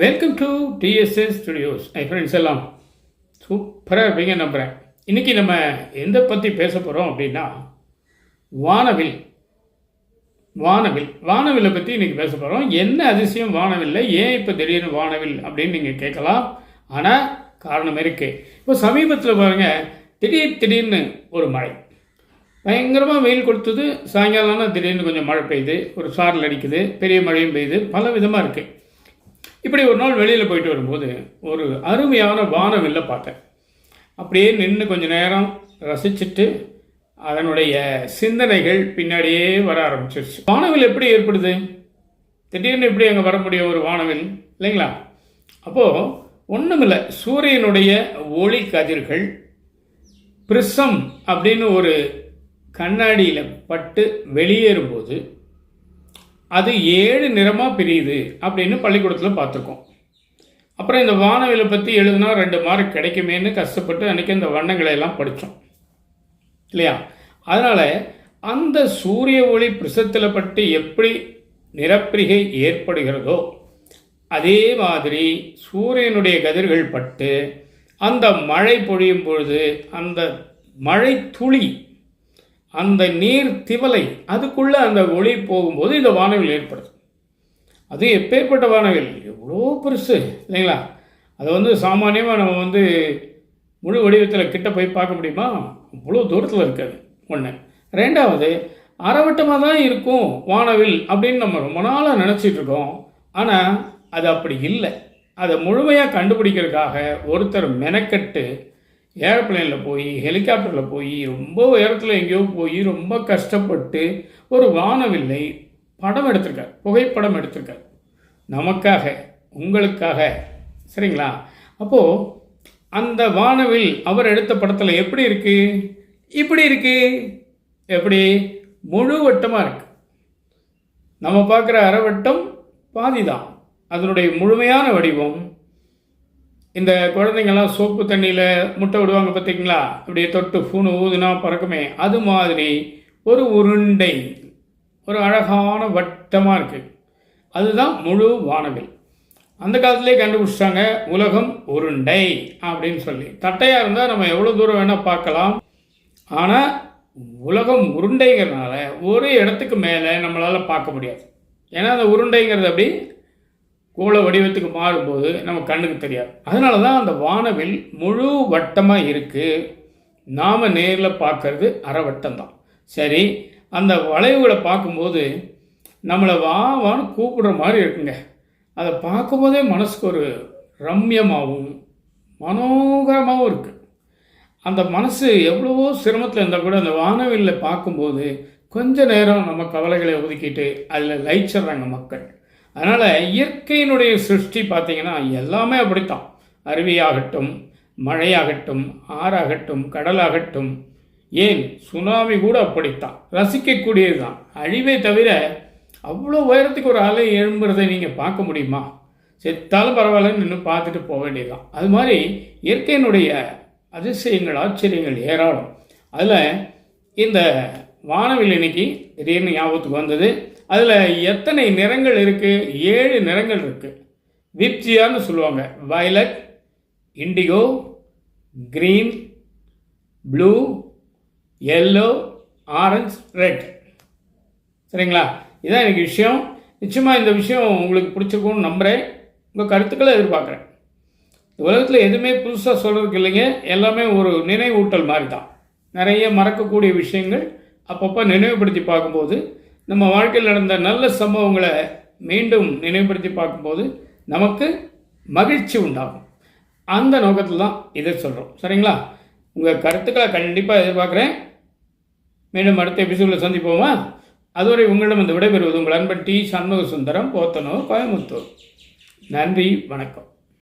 Welcome to DSS studios hi friends எல்லாம் சூப்பராக இருப்பீங்க நம்புகிறேன் இன்றைக்கி நம்ம எந்த பற்றி பேச போகிறோம் அப்படின்னா வானவில் வானவில் வானவிலை பற்றி இன்றைக்கி பேச போகிறோம் என்ன அதிசயம் வானவில்லை? ஏன் இப்போ திடீர்னு வானவில் அப்படின்னு நீங்கள் கேட்கலாம். ஆனால் காரணம் இருக்குது இப்போ சமீபத்தில் பாருங்கள் திடீர் திடீர்னு ஒரு மழை. பயங்கரமாக வெயில் கொடுத்தது சாயங்காலம்னா திடீர்னு கொஞ்சம் மழை பெய்யுது ஒரு சாரல் அடிக்குது பெரிய மழையும் பெய்யுது பல விதமாக இருக்குது இப்படி ஒரு நாள் வெளியில் போயிட்டு வரும்போது ஒரு அருமையான வானவில்லை பார்த்தேன். அப்படியே நின்று கொஞ்ச நேரம் ரசிச்சுட்டு அதனுடைய சிந்தனைகள் பின்னாடியே வர ஆரம்பிச்சிருச்சு. வானவில் எப்படி ஏற்படுது? திடீர்னு எப்படி அங்கே வர முடியும் ஒரு வானவில்? இல்லைங்களா? அப்போது ஒன்றுமில்லை சூரியனுடைய ஒளி கதிர்கள் பிரிசம் அப்படின்னு ஒரு கண்ணாடியில் பட்டு வெளியேறும்போது அது ஏழு நிறமாக பிரியுது அப்படின்னு பள்ளிக்கூடத்தில் பார்த்துருக்கோம். அப்புறம் இந்த வானவியலை பற்றி எழுதுனா ரெண்டு மார்க் கிடைக்குமேன்னு கஷ்டப்பட்டு அன்றைக்கி இந்த வண்ணங்களை எல்லாம் படித்தோம் இல்லையா? அதனால் அந்த சூரிய ஒளி பிரிசத்தில் பட்டு எப்படி நிறப்பிரிகை ஏற்படுகிறதோ அதே மாதிரி சூரியனுடைய கதிர்கள் பட்டு அந்த மழை பொழியும் பொழுது அந்த மழை துளி அந்த நீர் திவலை அதுக்குள்ளே அந்த ஒளி போகும்போது இந்த வானவில் ஏற்படுது அது எப்பேற்பட்ட வானவில்? எவ்வளோ பெருசு இல்லைங்களா? அதை வந்து சாமானியமாக நம்ம வந்து முழு வடிவத்தில் கிட்ட போய் பார்க்க முடியுமா? அவ்வளோ தூரத்தில் இருக்காது ஒன்று ரெண்டாவது அறவட்டமாக தான் இருக்கும் வானவில் அப்படின்னு நம்ம ரொம்ப நாளாக நினச்சிட்டு இருக்கோம். ஆனால் அது அப்படி இல்லை. அதை முழுமையாக கண்டுபிடிக்கிறதுக்காக ஒருத்தர் மெனக்கட்டு ஏரோப்ளைனில் போய் ஹெலிகாப்டரில் போய் ரொம்ப உயரத்தில் எங்கேயோ போய் ரொம்ப கஷ்டப்பட்டு ஒரு வானவில்லை படம் எடுத்திருக்கார். புகைப்படம் எடுத்திருக்கார். நமக்காக உங்களுக்காக. சரிங்களா? அப்போது அந்த வானவில் அவர் எடுத்த படத்தில் எப்படி இருக்குது இப்படி இருக்குது எப்படி? முழு வட்டமாக இருக்குது நம்ம பார்க்குற அறவட்டம் பாதி தான் அதனுடைய முழுமையான வடிவம் இந்த குழந்தைங்கள்லாம் சோப்பு தண்ணியில் முட்டை விடுவாங்க பார்த்தீங்களா அப்படியே தொட்டு பூணு ஊதுனா பறக்குமே. அது மாதிரி ஒரு உருண்டை ஒரு அழகான வட்டமாக இருக்குது அதுதான் முழு வானவில். அந்த காலத்திலே கண்டுபிடிச்சிட்டாங்க உலகம் உருண்டை அப்படின்னு சொல்லி. தட்டையாக இருந்தால் நம்ம எவ்வளோ தூரம் வேணால் பார்க்கலாம். ஆனால் உலகம் உருண்டைங்கிறதுனால ஒரு இடத்துக்கு மேலே நம்மளால் பார்க்க முடியாது. ஏன்னா அந்த உருண்டைங்கிறது அப்படி கோள வடிவத்துக்கு மாறும்போது நம்ம கண்ணுக்கு தெரியாது. அதனால தான் அந்த வானவில் முழு வட்டமாக இருக்குது நாம் நேரில் பார்க்கறது அரை வட்டம் தான் சரி அந்த வளைவுகளை பார்க்கும்போது நம்மளை வா வான்னு கூப்பிடுற மாதிரி இருக்குங்க. அதை பார்க்கும்போதே மனசுக்கு ஒரு ரம்யமாகவும் மனோகரமாகவும் இருக்குது அந்த மனசு எவ்வளவோ சிரமத்தில் இருந்தால் கூட அந்த வானவில்லை பார்க்கும்போது கொஞ்ச நேரம் நம்ம கவலைகளை ஒதுக்கிட்டு அதில் லயிச்சிட்றாங்க மக்கள். அதனால் இயற்கையினுடைய சிருஷ்டி பார்த்திங்கன்னா எல்லாமே அப்படித்தான். அருவியாகட்டும் மழையாகட்டும் ஆறாகட்டும் கடலாகட்டும் ஏன்? சுனாமி கூட அப்படித்தான். ரசிக்கக்கூடியது தான் அழிவே தவிர அவ்வளோ உயரத்துக்கு ஒரு அலை எழும்புறதை நீங்கள் பார்க்க முடியுமா? செத்தாலும் பரவாயில்லன்னு நின்று பார்த்துட்டு போக வேண்டியதுதான். அது மாதிரி இயற்கையினுடைய அதிசயங்கள் ஆச்சரியங்கள் ஏராளம். அதில் இந்த வானவில் இன்னைக்கு. திடீர்னு ஞாபகத்துக்கு வந்தது. அதில் எத்தனை நிறங்கள் இருக்குது ஏழு நிறங்கள் இருக்குது விப்ஜியான்னு சொல்லுவாங்க. Violet indigo green blue yellow orange red சரிங்களா? இதான் எனக்கு விஷயம். நிச்சயமாக இந்த விஷயம் உங்களுக்கு பிடிச்சிருக்கும்னு நம்புகிறேன் உங்கள் கருத்துக்களை எதிர்பார்க்குறேன். உலகத்தில் எதுவுமே புதுசாக சொல்கிறதுக்கு இல்லைங்க. எல்லாமே ஒரு நினைவூட்டல் மாதிரி தான் நிறைய மறக்கக்கூடிய விஷயங்கள் அப்பப்போ நினைவுபடுத்தி பார்க்கும்போது நம்ம வாழ்க்கையில் நடந்த நல்ல சம்பவங்களை மீண்டும் நினைவுபடுத்தி பார்க்கும்போது நமக்கு மகிழ்ச்சி உண்டாகும். அந்த நோக்கத்தில் தான் இதை சொல்கிறோம் சரிங்களா? உங்கள் கருத்துக்களை கண்டிப்பாக எதிர்பார்க்குறேன். மீண்டும் அடுத்த எபிசோடில் சந்திப்போமா? அதுவரை உங்களிடம் இந்த விடைபெறுவது உங்கள் அன்பன் டி சண்முக சுந்தரம் போத்தனூர் கோயம்புத்தூர். நன்றி வணக்கம்.